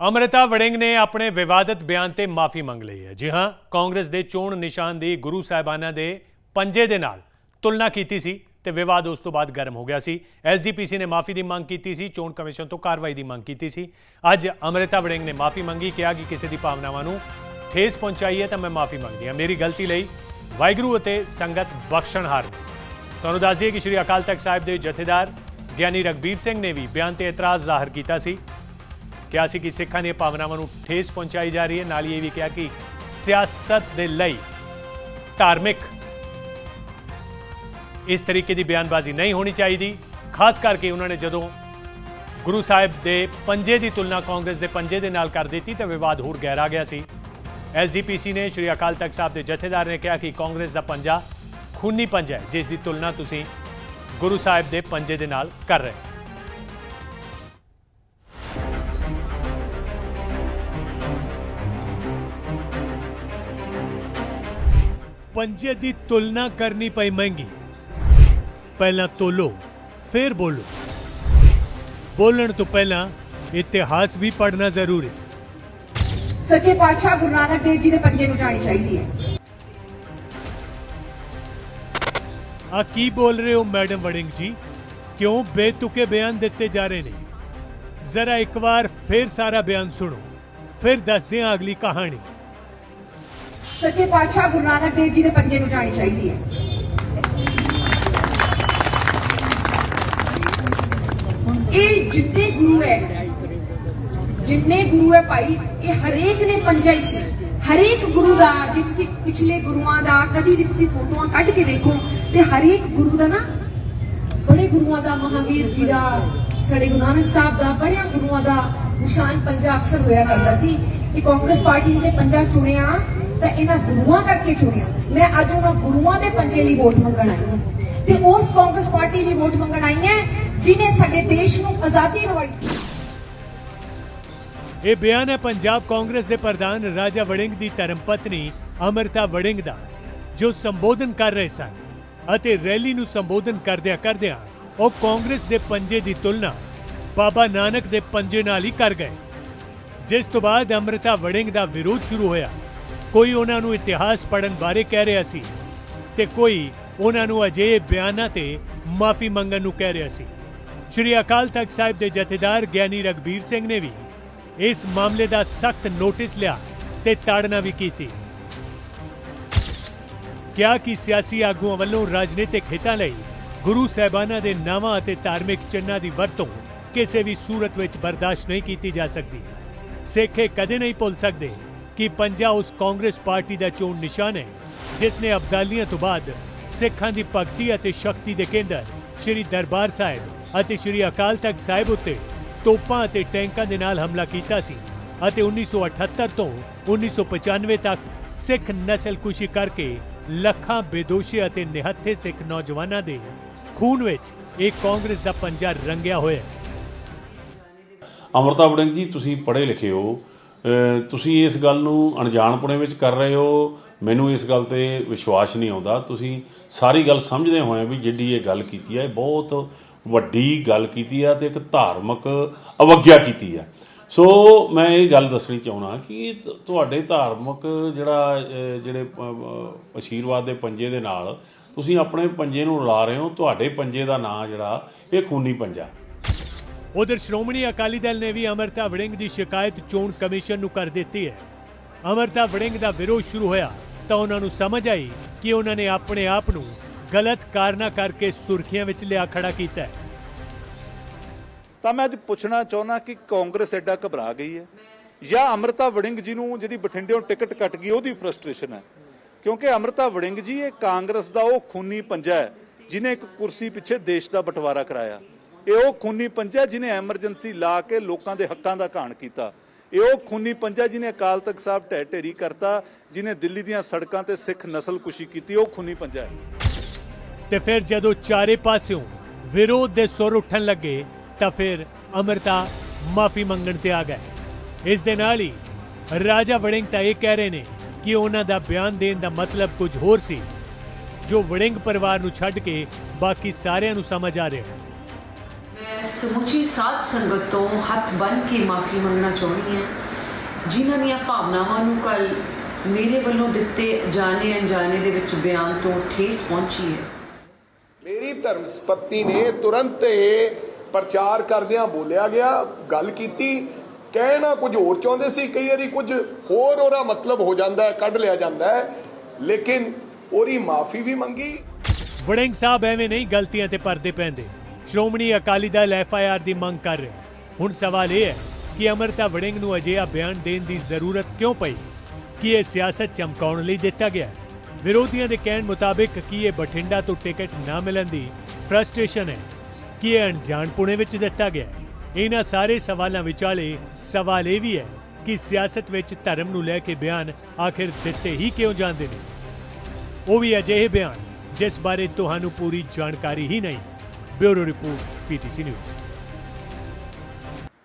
ਅਮ੍ਰਿਤਾ ਵੜਿੰਗ ਨੇ ਆਪਣੇ ਵਿਵਾਦਤ ਬਿਆਨ ਤੇ ਮਾਫੀ ਮੰਗ ਲਈ ਹੈ। ਜੀ ਹਾਂ, ਕਾਂਗਰਸ ਦੇ ਚੋਣ ਨਿਸ਼ਾਨ ਦੀ ਗੁਰੂ ਸਾਹਿਬਾਨਾਂ ਦੇ ਪੰਜੇ ਦੇ ਨਾਲ ਤੁਲਨਾ ਕੀਤੀ ਸੀ ਤੇ ਵਿਵਾਦ ਉਸ ਤੋਂ ਬਾਅਦ ਗਰਮ ਹੋ ਗਿਆ ਸੀ। ਐਸਜੀਪੀਸੀ ਨੇ ਮਾਫੀ ਦੀ ਮੰਗ ਕੀਤੀ ਸੀ, ਚੋਣ ਕਮਿਸ਼ਨ ਤੋਂ ਕਾਰਵਾਈ ਦੀ ਮੰਗ ਕੀਤੀ ਸੀ। ਅੱਜ ਅਮ੍ਰਿਤਾ ਵੜਿੰਗ ਨੇ ਮਾਫੀ ਮੰਗੀ, ਕਿਹਾ ਕਿ ਕਿਸੇ ਦੀ ਭਾਵਨਾਵਾਂ ਨੂੰ ਠੇਸ ਪਹੁੰਚਾਈ ਹੈ ਤਾਂ ਮੈਂ ਮਾਫੀ ਮੰਗਦੀ ਹਾਂ। ਮੇਰੀ ਗਲਤੀ ਲਈ ਵਾਹਿਗੁਰੂ ਅਤੇ ਸੰਗਤ ਬਖਸ਼ਣਹਾਰ ਨੇ। ਤੁਹਾਨੂੰ ਦੱਸ ਦਈਏ ਕਿ ਸ਼੍ਰੀ ਅਕਾਲ ਤਖਤ ਸਾਹਿਬ ਦੇ ਜਥੇਦਾਰ ਗਿਆਨੀ ਰਗਬੀਰ ਸਿੰਘ ਨੇ ਵੀ ਬਿਆਨ ਤੇ ਇਤਰਾਜ਼ ਜ਼ਾਹਰ ਕੀਤਾ ਸੀ। ਕਿਹਾ ਸੀ ਕਿ ਸਿੱਖਾਂ ਦੀਆਂ ਭਾਵਨਾਵਾਂ ਨੂੰ ਠੇਸ ਪਹੁੰਚਾਈ ਜਾ ਰਹੀ ਹੈ। ਨਾਲ ਹੀ ਇਹ ਵੀ ਕਿਹਾ ਕਿ ਸਿਆਸਤ ਦੇ ਲਈ ਧਾਰਮਿਕ ਇਸ ਤਰੀਕੇ ਦੀ ਬਿਆਨਬਾਜ਼ੀ ਨਹੀਂ ਹੋਣੀ ਚਾਹੀਦੀ। ਖਾਸ ਕਰਕੇ ਉਹਨਾਂ ਨੇ ਜਦੋਂ ਗੁਰੂ ਸਾਹਿਬ ਦੇ ਪੰਜੇ ਦੀ ਤੁਲਨਾ ਕਾਂਗਰਸ ਦੇ ਪੰਜੇ ਦੇ ਨਾਲ ਕਰ ਦਿੱਤੀ ਤਾਂ ਵਿਵਾਦ ਹੋਰ ਗਹਿਰਾ ਗਿਆ ਸੀ। ਐਸਜੀਪੀਸੀ ਨੇ ਸ਼੍ਰੀ ਅਕਾਲ ਤਖਤ ਸਾਹਿਬ ਦੇ ਜਥੇਦਾਰ ਨੇ ਕਿਹਾ ਕਿ ਕਾਂਗਰਸ ਦਾ ਪੰਜਾ ਖੂਨੀ ਪੰਜਾ ਹੈ, ਜਿਸ ਦੀ ਤੁਲਨਾ ਤੁਸੀਂ ਗੁਰੂ ਸਾਹਿਬ ਦੇ ਪੰਜੇ ਦੇ ਨਾਲ ਕਰ ਰਹੇ ਹੋ ਪੰਜੇ ਦੀ ਤੁਲਨਾ ਕਰਨੀ ਪਈ ਮਹਿੰਗੀ। ਪਹਿਲਾਂ ਤੋਲੋ ਫਿਰ ਬੋਲੋ। ਬੋਲਣ ਤੋਂ ਪਹਿਲਾਂ ਇਤਿਹਾਸ ਵੀ ਪੜ੍ਹਨਾ ਜ਼ਰੂਰੀ। ਹੈ ਸੱਚੇ ਪਾਤਸ਼ਾਹ ਗੁਰੂ ਨਾਨਕ ਦੇਵ ਜੀ ਦੇ ਪੰਜੇ ਨੂੰ ਜਾਣੀ ਚਾਹੀਦੀ ਹੈ। ਆ ਕੀ ਬੋਲ ਰਹੇ ਹੋ ਮੈਡਮ ਵੜਿੰਗ ਜੀ? ਕਿਉਂ ਬੇਤੁਕੇ ਬਿਆਨ ਦਿੱਤੇ ਜਾ ਰਹੇ ਨੇ? ਜ਼ਰਾ ਇੱਕ ਵਾਰ ਫਿਰ ਸਾਰਾ ਬਿਆਨ ਸੁਣੋ ਫਿਰ ਦੱਸਦੇ ਹਾਂ ਅਗਲੀ ਕਹਾਣੀ। ਸੱਚੇ ਪਾਤਸ਼ਾਹ ਗੁਰੂ ਨਾਨਕ ਦੇਵ ਜੀ ਦੇ ਪੰਜੇ ਨੂੰ ਜਾਣੀ ਚਾਹੀਦੀ ਹੈ। ਇਹ ਜਿੰਨੇ ਗੁਰੂ ਹੈ, ਜਿੰਨੇ ਗੁਰੂ ਹੈ ਭਾਈ, ਇਹ ਹਰੇਕ ਨੇ ਪੰਜਾ ਹੀ ਸੀ। ਹਰੇਕ ਗੁਰੂ ਦਾ, ਜੇ ਤੁਸੀਂ ਪਿਛਲੇ ਗੁਰੂਆਂ ਦਾ, ਕਦੀ ਵੀ ਤੁਸੀਂ ਫੋਟੋਆਂ ਕੱਢ ਕੇ ਦੇਖੋ, ਤੇ ਹਰੇਕ ਗੁਰੂ ਦਾ ਨਾ, ਬੜੇ ਗੁਰੂਆਂ ਦਾ, ਮਹਾਵੀਰ ਜੀ ਦਾ, ਸਾਡੇ ਗੁਰੂ ਨਾਨਕ ਸਾਹਿਬ ਦਾ, ਬੜਿਆਂ ਗੁਰੂਆਂ ਦਾ ਨਿਸ਼ਾਨ ਪੰਜਾ ਅਕਸਰ ਹੋਇਆ ਕਰਦਾ ਸੀ ਇਹ ਕਾਂਗਰਸ ਪਾਰਟੀ ਨੇ ਜੇ ਪੰਜਾ ਚੁਣਿਆ ਤਾਂ ਇਹਨਾਂ ਗੁਰੂਆਂ ਕਰਕੇ ਚੁਣਿਆ। ਮੈਂ ਅੱਜ ਉਹਨਾਂ ਗੁਰੂਆਂ ਦੇ ਪੰਜੇ ਲਈ ਵੋਟ ਮੰਗਣ ਆਈ ਹਾਂ। ਤੇ ਉਸ ਕਾਂਗਰਸ ਪਾਰਟੀ ਲਈ ਵੋਟ ਮੰਗਣ ਆਈ ਹਾਂ, ਜਿਨੇ ਸਾਡੇ ਦੇਸ਼ ਨੂੰ ਆਜ਼ਾਦੀ ਦਿਵਾਈ ਇਹ ਬਿਆਨ ਹੈ ਪੰਜਾਬ ਕਾਂਗਰਸ ਦੇ ਪ੍ਰਧਾਨ ਰਾਜਾ ਵੜਿੰਗ ਦੀ ਧਰਮ ਪਤਨੀ ਅਮਰਤਾ ਵੜਿੰਗ ਦਾ, ਜੋ ਸੰਬੋਧਨ ਕਰ ਰਹੇ ਸਨ ਅਤੇ ਰੈਲੀ ਨੂੰ ਸੰਬੋਧਨ ਕਰਦਿਆਂ ਕਰਦਿਆਂ ਉਹ ਕਾਂਗਰਸ ਦੇ ਪੰਜੇ ਦੀ ਤੁਲਨਾ ਬਾਬਾ ਨਾਨਕ ਦੇ ਪੰਜੇ ਨਾਲ ਹੀ ਕਰ ਗਏ। ਜਿਸ ਤੋਂ ਬਾਅਦ ਅਮਰਤਾ ਵੜਿੰਗ ਦਾ ਵਿਰੋਧ ਸ਼ੁਰੂ ਹੋਇਆ। ਕੋਈ ਉਹਨਾਂ ਨੂੰ ਇਤਿਹਾਸ ਪੜਨ ਬਾਰੇ ਕਹਿ ਰਿਹਾ ਸੀ ਤੇ ਕੋਈ ਉਹਨਾਂ ਨੂੰ ਅਜਿਹੇ ਬਿਆਨਾਂ ਤੇ ਮਾਫੀ ਮੰਗਣ ਨੂੰ ਕਹਿ ਰਿਹਾ ਸੀ। ਸ਼੍ਰੀ ਅਕਾਲ ਤਖਤ ਸਾਹਿਬ ਦੇ ਜਥੇਦਾਰ ਗਿਆਨੀ ਰਗਬੀਰ ਸਿੰਘ ਨੇ ਵੀ ਇਸ ਮਾਮਲੇ ਦਾ ਸਖਤ ਨੋਟਿਸ ਲਿਆ ਤੇ ਤਾੜਨਾ ਵੀ ਕੀਤੀ। ਕਿਹਾ ਕਿ ਸਿਆਸੀ ਆਗੂਆਂ ਵੱਲੋਂ ਰਾਜਨੀਤਿਕ ਹਿੱਤਾਂ ਲਈ ਗੁਰੂ ਸਾਹਿਬਾਨਾਂ ਦੇ ਨਾਵਾਂ ਅਤੇ ਧਾਰਮਿਕ ਚਿੰਨ੍ਹਾਂ ਦੀ ਵਰਤੋਂ ਕਿਸੇ ਵੀ ਸੂਰਤ ਵਿੱਚ ਬਰਦਾਸ਼ਤ ਨਹੀਂ ਕੀਤੀ ਜਾ ਸਕਦੀ। ਸਿੱਖ ਇਹ ਕਦੇ ਨਹੀਂ ਭੁੱਲ ਸਕਦੇ। ਕਿ ਪੰਜਾ ਉਸ ਕਾਂਗਰਸ ਪਾਰਟੀ ਦਾ ਚੋਣ ਨਿਸ਼ਾਨ ਹੈ, ਜਿਸ ਨੇ ਅਬਦਾਲੀਆਂ ਤੋਂ ਬਾਅਦ ਸਿੱਖਾਂ ਦੀ ਭਗਤੀ ਅਤੇ ਸ਼ਕਤੀ ਦੇ ਕੇਂਦਰ ਸ੍ਰੀ ਦਰਬਾਰ ਸਾਹਿਬ ਅਤੇ ਸ੍ਰੀ ਅਕਾਲ ਤਖਤ ਸਾਹਿਬ ਉੱਤੇ ਤੋਪਾਂ ਅਤੇ ਟੈਂਕਾਂ ਦੇ ਨਾਲ ਹਮਲਾ ਕੀਤਾ ਸੀ ਅਤੇ 1978 ਤੋਂ 1995 ਤੱਕ ਸਿੱਖ ਨਸਲਕੁਸ਼ੀ ਕਰਕੇ ਲੱਖਾਂ ਬੇਦੋਸ਼ੀ ਅਤੇ ਨਿਹੱਥੇ ਸਿੱਖ ਨੌਜਵਾਨਾਂ ਦੇ ਖੂਨ ਵਿੱਚ ਇਹ ਕਾਂਗਰਸ ਦਾ ਪੰਜਾ ਰੰਗਿਆ ਹੋਇਆ ਹੈ। ਅਮਰਤਾ ਵੜਿੰਗ ਜੀ, ਤੁਸੀਂ ਪੜ੍ਹੇ ਲਿਖੇ ਹੋ। ਤੁਸੀਂ ਇਸ ਗੱਲ ਨੂੰ ਅਣਜਾਣਪੁਣੇ ਵਿੱਚ ਕਰ ਰਹੇ ਹੋ। ਮੈਨੂੰ ਇਸ ਗੱਲ ਤੇ ਵਿਸ਼ਵਾਸ ਨਹੀਂ ਆਉਂਦਾ। ਤੁਸੀਂ ਸਾਰੀ ਗੱਲ ਸਮਝਦੇ ਹੋਏ ਵੀ ਜਿਹੜੀ ਇਹ ਗੱਲ ਕੀਤੀ ਹੈ ਇਹ ਬਹੁਤ ਵੱਡੀ ਗੱਲ ਕੀਤੀ ਆ ਤੇ ਇੱਕ ਧਾਰਮਿਕ ਅਵਗਿਆ ਕੀਤੀ ਹੈ। ਸੋ ਮੈਂ ਇਹ ਗੱਲ ਦੱਸਣੀ ਚਾਹੁੰਦਾ ਕਿ ਤੁਹਾਡੇ ਧਾਰਮਿਕ ਜਿਹੜਾ ਜਿਹੜੇ ਅਹ, ਆਸ਼ੀਰਵਾਦ ਦੇ ਪੰਜੇ ਦੇ ਨਾਲ ਤੁਸੀਂ ਆਪਣੇ ਪੰਜੇ ਨੂੰ ਰਲਾ ਰਹੇ ਹੋ। ਤੁਹਾਡੇ ਪੰਜੇ ਦਾ ਨਾਂ ਜਿਹੜਾ ਇਹ ਖੂਨੀ ਪੰਜਾ। ਉਧਰ ਸ਼੍ਰੋਮਣੀ ਅਕਾਲੀ ਦਲ ਨੇ ਵੀ ਅਮਰਤਾ ਵੜਿੰਗ ਦੀ ਸ਼ਿਕਾਇਤ ਚੋਣ ਕਮਿਸ਼ਨ ਨੂੰ ਕਰ ਦਿੱਤੀ ਹੈ। ਅਮਰਤਾ ਵੜਿੰਗ ਦਾ ਵਿਰੋਧ ਸ਼ੁਰੂ ਹੋਇਆ, ਤਾਂ ਉਹਨਾਂ ਨੂੰ ਸਮਝ ਆਈ ਕਿ ਉਹਨਾਂ ਨੇ ਆਪਣੇ ਆਪ ਨੂੰ ਗਲਤ ਕਾਰਨਾ ਕਰਕੇ ਸੁਰਖੀਆਂ ਵਿੱਚ ਲਿਆ ਖੜਾ ਕੀਤਾ ਹੈ। ਤਾਂ ਮੈਂ ਅੱਜ ਪੁੱਛਣਾ ਚਾਹੁੰਦਾ ਕਿ ਕਾਂਗਰਸ ਐਡਾ ਘਬਰਾ ਗਈ ਹੈ? ਜਾਂ ਅਮਰਤਾ ਵੜਿੰਗ ਜੀ ਨੂੰ ਜਿਹੜੀ ਬਠਿੰਡਿਓਂ ਟਿਕਟ ਕੱਟ ਗਈ, ਉਹਦੀ ਫਰਸਟ੍ਰੇਸ਼ਨ ਹੈ? ਕਿਉਂਕਿ ਅਮਰਤਾ ਵੜਿੰਗ ਜੀ, ਇਹ ਕਾਂਗਰਸ ਦਾ ਉਹ ਖੂਨੀ ਪੰਜਾ ਹੈ ਜਿਨੇ ਇੱਕ ਕੁਰਸੀ ਪਿੱਛੇ ਦੇਸ਼ ਦਾ ਬਟਵਾਰਾ ਕਰਾਇਆ। ਇਹ ਉਹ ਖੂਨੀ ਪੰਜਾ ਜਿਨੇ ਐਮਰਜੈਂਸੀ ਲਾ ਕੇ ਲੋਕਾਂ ਦੇ ਹੱਕਾਂ ਦਾ ਘਾਣ ਕੀਤਾ। ਇਹ ਉਹ ਖੂਨੀ ਪੰਜਾ ਜਿਨੇ ਅਕਾਲ ਤਖਤ ਸਾਹਿਬ ਢਹਿ ਢੇਰੀ ਕਰਤਾ ਜਿਨੇ ਦਿੱਲੀ ਦੀਆਂ ਸੜਕਾਂ ਤੇ ਸਿੱਖ ਨਸਲ ਨਸਲਕੁਸ਼ੀ ਕੀਤੀ, ਉਹ ਖੂਨੀ ਪੰਜਾ ਹੈ। ਤੇ ਫਿਰ ਜਦੋਂ ਚਾਰੇ ਪਾਸਿਓਂ ਵਿਰੋਧ ਦੇ ਸੁਰ ਉੱਠਣ ਲੱਗੇ, ਤਾਂ ਫਿਰ ਅਮਰਤਾ ਮਾਫੀ ਮੰਗਣ ਤੇ ਆ ਗਏ। ਇਸ ਦੇ ਨਾਲ ਹੀ ਰਾਜਾ ਵੜਿੰਗ ਤਾਂ ਇਹ ਕਹਿ ਰਹੇ ਨੇ ਕਿ ਉਹਨਾਂ ਦਾ ਬਿਆਨ ਦੇਣ ਦਾ ਮਤਲਬ ਕੁਝ ਹੋਰ ਸੀ, ਜੋ ਵੜਿੰਗ ਪਰਿਵਾਰ ਨੂੰ ਛੱਡ ਕੇ ਬਾਕੀ ਸਾਰਿਆਂ ਨੂੰ ਸਮਝ ਆ ਰਿਹਾ ਹੈ। ਸਮੁੱਚੀ ਸਾਧ ਸੰਗਤ ਤੋਂ ਹੱਥ ਬੰਨ੍ਹ ਕੇ ਮਾਫੀ ਮੰਗਣਾ ਚਾਹੁੰਦੀ ਹਾਂ। ਜਿਨ੍ਹਾਂ ਦੀਆਂ ਭਾਵਨਾਵਾਂ ਨੂੰ ਕੱਲ ਮੇਰੇ ਵੱਲੋਂ ਦਿੱਤੇ ਜਾਣੇ ਅਣਜਾਣੇ ਦੇ ਵਿੱਚ ਬਿਆਨ ਤੋਂ ਠੇਸ ਪਹੁੰਚੀ ਹੈ। ਮੇਰੀ ਧਰਮ ਸਪੱਤੀ ਨੇ ਤੁਰੰਤ ਇਹ ਪ੍ਰਚਾਰ ਕਰਦਿਆਂ ਬੋਲਿਆ ਗਿਆ ਗੱਲ ਕੀਤੀ। ਕਹਿਣਾ ਕੁਝ ਹੋਰ ਚਾਹੁੰਦੇ ਸੀ ਕਈ ਵਾਰੀ ਕੁਝ ਹੋਰ ਉਹਦਾ ਮਤਲਬ ਹੋ ਜਾਂਦਾ ਹੈ ਕੱਢ ਲਿਆ ਜਾਂਦਾ ਹੈ। ਲੇਕਿਨ ਉਹਦੀ ਮਾਫੀ ਵੀ ਮੰਗੀ। ਵੜਿੰਗ ਸਾਹਿਬ ਐਵੇਂ ਨਹੀਂ ਗਲਤੀਆਂ ਤੇ ਪਰਦੇ ਪੈਂਦੇ। Shiromani Akali Dal F I R ਦੀ ਮੰਗ ਕਰ ਰਿਹਾ ਹੁਣ ਸਵਾਲ ਇਹ ਹੈ ਕਿ ਅਮਰਤਾ ਵੜਿੰਗ ਨੂੰ ਅਜਿਹਾ ਬਿਆਨ ਦੇਣ ਦੀ ਜ਼ਰੂਰਤ ਕਿਉਂ ਪਈ? ਕੀ ਇਹ ਸਿਆਸਤ ਚਮਕਾਉਣ ਲਈ ਦਿੱਤਾ ਗਿਆ ਵਿਰੋਧੀਆਂ ਦੇ ਕਹਿਣ ਮੁਤਾਬਿਕ ਕੀ ਇਹ ਬਠਿੰਡਾ ਤੋਂ ਟਿਕਟ ਨਾ ਮਿਲਣ ਦੀ ਫਰਸਟ੍ਰੇਸ਼ਨ ਹੈ? ਕੀ ਇਹ ਅਣਜਾਣ ਪੁਣੇ ਵਿੱਚ ਦਿੱਤਾ ਗਿਆ ਇਹਨਾਂ ਸਾਰੇ ਸਵਾਲਾਂ ਵਿਚਾਲੇ ਸਵਾਲ ਇਹ ਵੀ ਹੈ ਕਿ ਸਿਆਸਤ ਵਿੱਚ ਧਰਮ ਨੂੰ ਲੈ ਕੇ ਬਿਆਨ ਆਖਿਰ ਦਿੱਤੇ ਹੀ ਕਿਉਂ ਜਾਂਦੇ ਨੇ? ਉਹ ਵੀ ਅਜਿਹੇ ਬਿਆਨ ਜਿਸ ਬਾਰੇ ਤੁਹਾਨੂੰ ਪੂਰੀ ਜਾਣਕਾਰੀ ਹੀ ਨਹੀਂ। Bureau Report, PTC News.